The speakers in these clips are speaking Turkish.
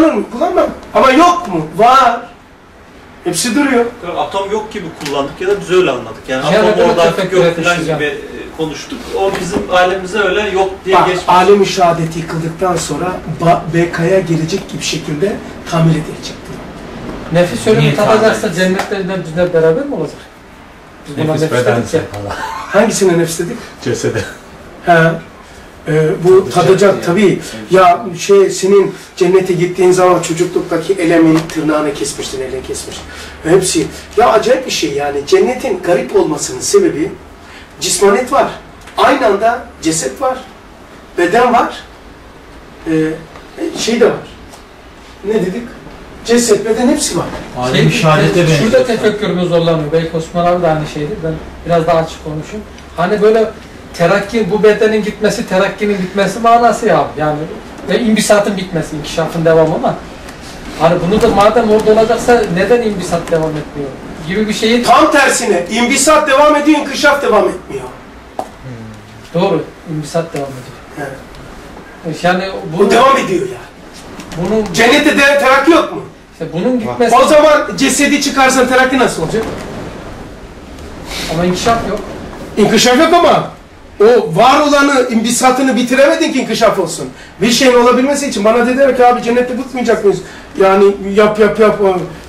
kullanır mı? Kullanmam. Ama yok mu? Var. Hepsi duruyor. Atom yok gibi kullandık ya da biz öyle anladık. Yani Yani atom orada artık yok falan gibi e, konuştuk. O bizim ailemize öyle yok diye Bak, geçmiş. alem-i şehadeti yıkıldıktan sonra BK'ya gelecek gibi şekilde tamir edilecektir. Nefis ölümü tadacaksa cennetlerden bizler beraber mi olacak? Biz buna Nefis nefis dedik bedense ya. Hangisine nefs dedik? Cesede. He. Ee, bu Tadacak yani. tabii. Ya şey senin cennete gittiğin zaman çocukluktaki elemin tırnağını kesmiştin, elini kesmiştin. Hepsi. Ya acayip bir şey yani. Cennetin garip olmasının sebebi cismanet var. Aynı anda ceset var. Beden var. Ee, şey de var. Ne dedik? Ceset, beden hepsi var. Alem-i Şey, şurada benziyor. tefekkürümüz zorlanıyor. Belki Osman abi de aynı şeydir. Ben biraz daha açık konuşayım. Hani böyle terakki, bu bedenin gitmesi, terakkinin bitmesi manası ya. Yani ve imbisatın bitmesi, inkişafın devamı ama hani bunu da madem orada olacaksa neden imbisat devam etmiyor? Gibi bir şeyin Tam tersine imbisat devam ediyor, inkişaf devam etmiyor. doğru, imbisat devam ediyor. Evet. Yani Bu bunu, devam ediyor yani. bunun, Cennette de terakki yok mu? işte bunun gitmesi O zaman cesedi çıkarsan terakki nasıl olacak? ama inkişaf yok. İnkişaf yok ama o var olanı, imbisatını bitiremedin ki inkişaf olsun. Bir şeyin olabilmesi için bana dediler ki abi cennette tutmayacak mıyız? Yani yap yap yap.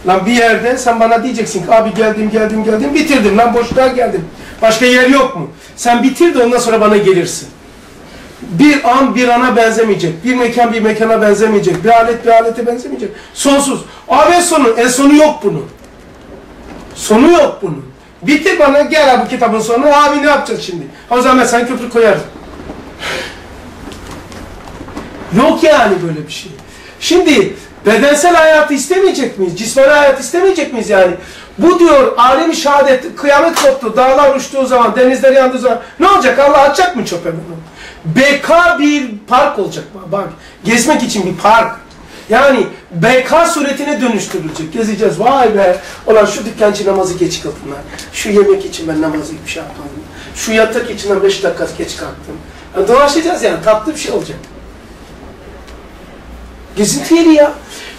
Lan bir yerde sen bana diyeceksin ki abi geldim geldim geldim bitirdim lan boşluğa geldim. Başka yer yok mu? Sen bitir de ondan sonra bana gelirsin. Bir an bir ana benzemeyecek. Bir mekan bir mekana benzemeyecek. Bir alet bir alete benzemeyecek. Sonsuz. Abi sonu, en sonu yok bunun. Sonu yok bunun. Bitir bana gel abi kitabın sonu. Abi ne yapacağız şimdi? O zaman ben sana köprü koyarım. Yok yani böyle bir şey. Şimdi bedensel hayatı istemeyecek miyiz? Cismani hayat istemeyecek miyiz yani? Bu diyor alemi şehadet, kıyamet koptu, dağlar uçtuğu zaman, denizler yandığı zaman ne olacak? Allah atacak mı çöpe bunu? BK bir park olacak. Bak, gezmek için bir park. Yani BK suretine dönüştürülecek. Gezeceğiz. Vay be. Ulan şu dükkancı namazı geç kıldım lan. Şu yemek için ben namazı bir şey yapmadım. Şu yatak için ben 5 dakika geç kalktım. Yani dolaşacağız yani. Tatlı bir şey olacak. Gezinti yeri ya.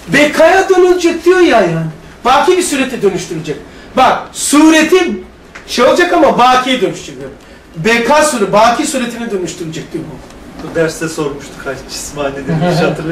BK'ya dönülecek diyor ya yani. Baki bir surete dönüştürülecek. Bak sureti şey olacak ama bakiye dönüştürüyor. BK sure, baki suretine dönüştürecek diyor bu. Bu derste sormuştuk kaç cismani demiş hatırlıyor